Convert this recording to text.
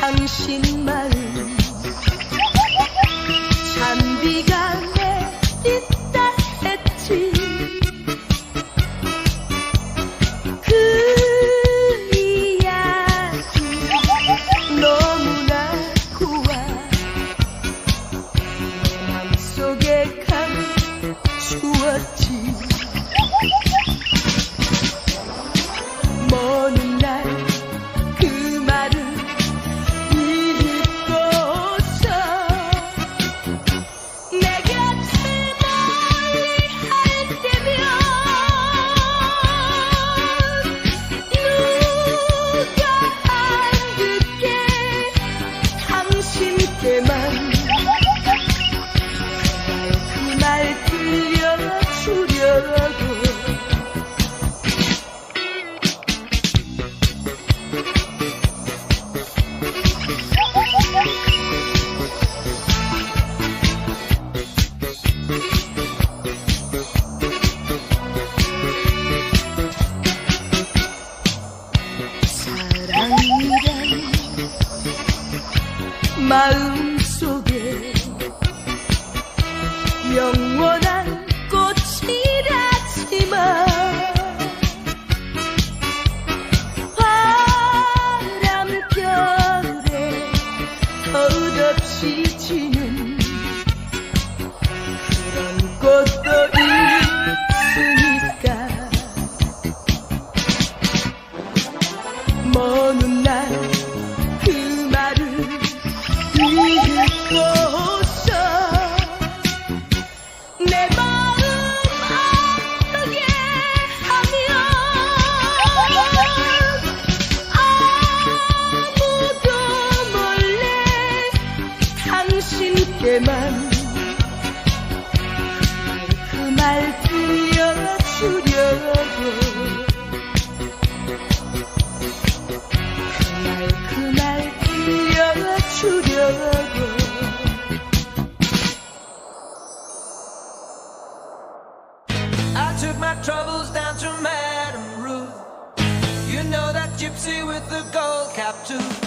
지친 마음 잔비가 내린다 했지. 그 이야기 너무나 고와 내 맘속에 감추었지 마음속에 영원한 꽃이라지만 바람결에 덧없이 지는 그런 꽃도 있으니까. 먼 당신께만 그 말 들려주려고 그날 그날 들려주려고 I took my troubles down to Madame Ruth. You know that gypsy with the gold cap too.